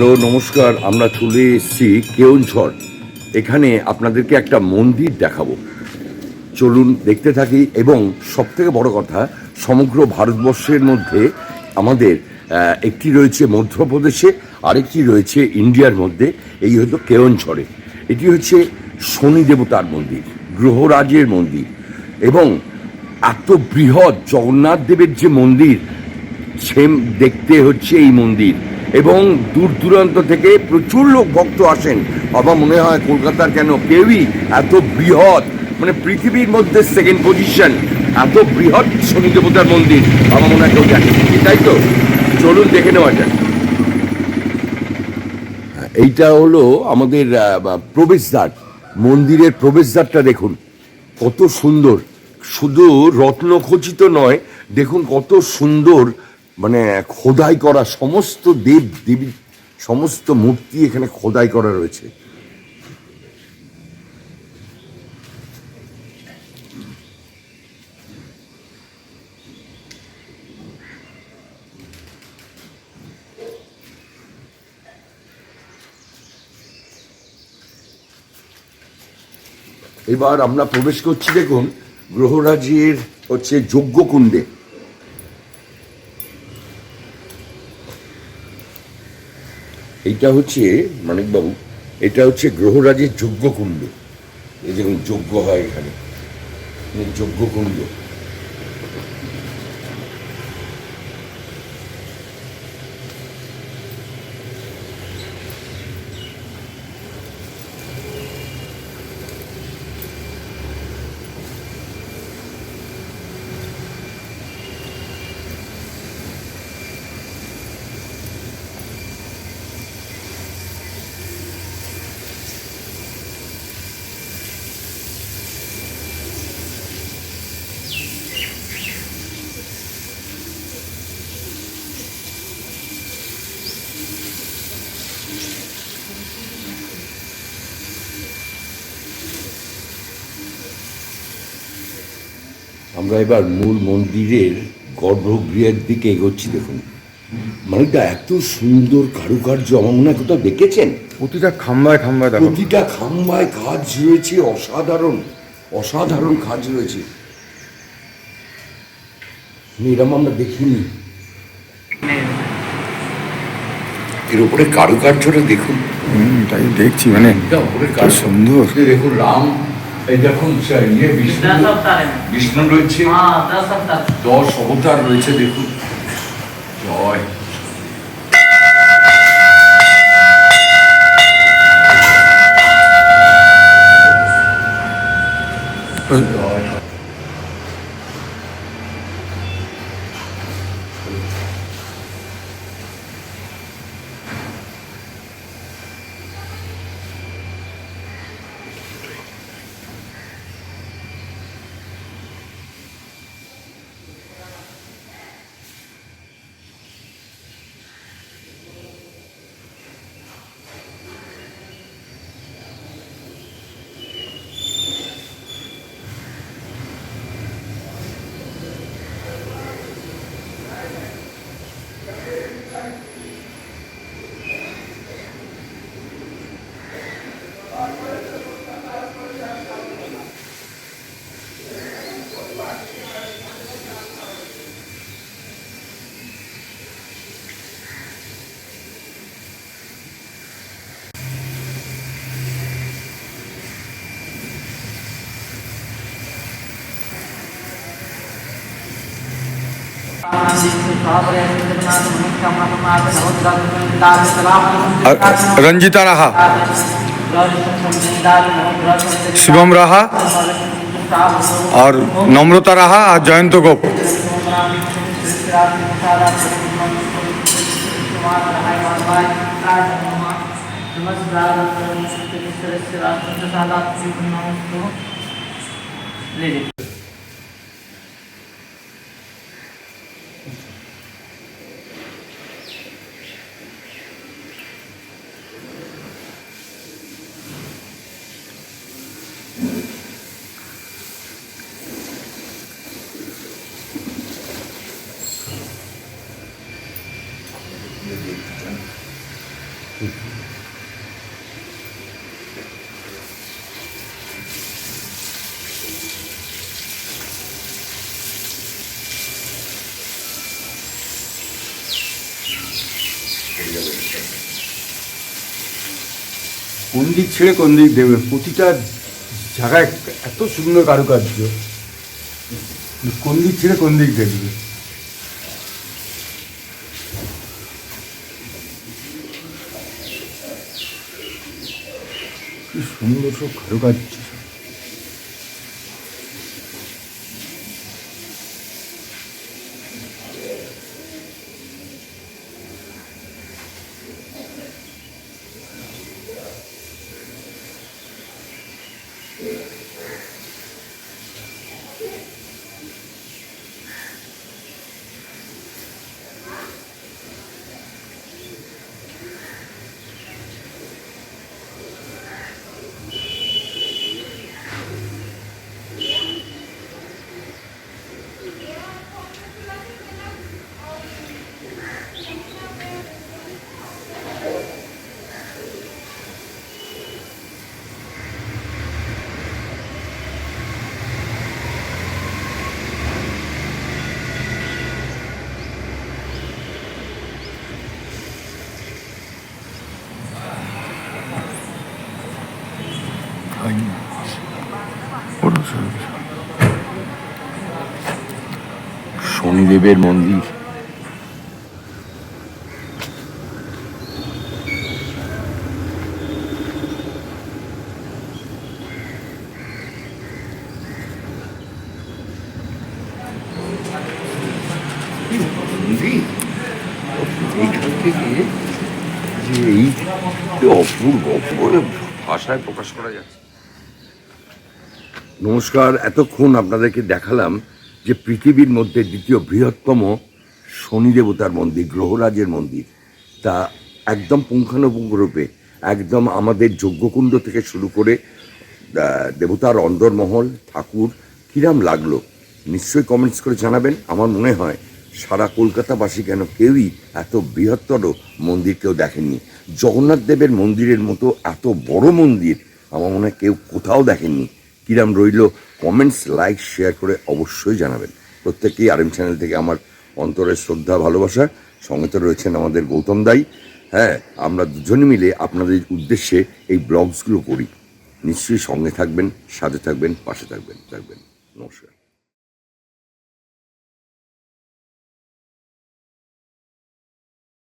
Hello, নমস্কার, আমরা চলে এসেছি কেউনঝড়। এখানে আপনাদেরকে একটা মন্দির দেখাবো। চলুন দেখতে থাকি, এবং সব থেকে বড় কথা, সমগ্র ভারতবর্ষের মধ্যে আমাদের একটি রয়েছে মধ্যপ্রদেশে, আরেকটি রয়েছে ইন্ডিয়ার মধ্যে, এই হলো কেওনঝড়ে এটি হচ্ছে শনি দেবতার মন্দির, গ্রহরাজের মন্দির, এবং এত বৃহৎ জগন্নাথ দেবের যে মন্দির, সেম দেখতে হচ্ছে এই মন্দির। এবং দূর দূরান্ত থেকে প্রচুর লোক ভক্ত আসেন। আমার মনে হয় কলকাতার কেন কেউই এত বৃহৎ মানে পৃথিবীর মধ্যে সেকেন্ড পজিশন এত বৃহৎ শনি দেবতার মন্দির। আমার মনে হয় কেউ দেখে তাই তো? চলুন দেখে নেওয়া যাক। এইটা হলো আমাদের প্রবেশদ্বার। মন্দিরের প্রবেশদ্বারটা দেখুন, কত সুন্দর। শুধু রত্নখচিত নয়, দেখুন কত সুন্দর মানে খোদাই করা সমস্ত দেব দেবী, সমস্ত মূর্তি এখানে খোদাই করা রয়েছে। এবার আমরা প্রবেশ করছি দেখুন গ্রহরাজের হচ্ছে যজ্ঞকুণ্ডে। এইটা হচ্ছে মানিকবাবু এটা হচ্ছে গ্রহরাজের যজ্ঞকুণ্ড। এই দেখুন যজ্ঞ হয় এখানে। যজ্ঞকুণ্ড। আমরা এবার মূল মন্দিরের গর্ভগৃহের দিকে এগোচ্ছি দেখুন। মানিকদা এত সুন্দর কারুকার্য মনে কোথাও দেখেছেন? প্রতিটা খাম্বায় খাম্বায় প্রতিটা খাম্বায় কাজ রয়েছে অসাধারণ অসাধারণ কাজ রয়েছে। এরম আমরা দেখিনি। এর উপরে কারুকার্যটা দেখুন। তাই দেখছি মানে সুন্দর। দেখুন রাম দেখুন ইয়ে বিষ্ণু বিষ্ণু রয়েছে দশ অবতার রয়েছে দেখুন। জয়। रंजिता रहा। शिवम रहा और नम्रता रहा और जयंत गोप। ले কোন দিক ছেড়ে কোন দিক দেবে? প্রতিটা জায়গায় এত সুন্দর কারুকার্য। কোন দিক ছেড়ে কোন দিক দেখবে কি সুন্দর সব কারুকার্য। শনিদেবের মন্দির। থেকে এই অপূর্ব ভাষায় প্রকাশ করা যাচ্ছে নমস্কার এতক্ষণ আপনাদেরকে দেখালাম যে পৃথিবীর মধ্যে দ্বিতীয় বৃহত্তম শনি দেবতার মন্দির, গ্রহরাজের মন্দির, তা একদম পুঙ্খানুপুঙ্খ রূপে, একদম আমাদের যজ্ঞকুণ্ড থেকে শুরু করে দেবতার অন্দরমহল, ঠাকুর, কিরাম লাগল। নিশ্চয়ই কমেন্টস করে জানাবেন। আমার মনে হয় সারা কলকাতাবাসী কেন কেউই এত বৃহত্তর মন্দির কেউ দেখেননি। জগন্নাথ দেবের মন্দিরের মতো এত বড় মন্দির আমার মনে হয় কেউ কোথাও দেখেননি। কিরাম রইল কমেন্টস লাইক শেয়ার করে অবশ্যই জানাবেন। প্রত্যেকেই আর এম চ্যানেল থেকে আমার অন্তরের শ্রদ্ধা, ভালোবাসা, সঙ্গে তো রয়েছেন আমাদের গৌতম দাই। হ্যাঁ আমরা দুজন মিলে আপনাদের উদ্দেশ্যে এই ব্লগসগুলো করি। নিশ্চয়ই সঙ্গে থাকবেন, সাথে থাকবেন, পাশে থাকবেন থাকবেন। নমস্কার।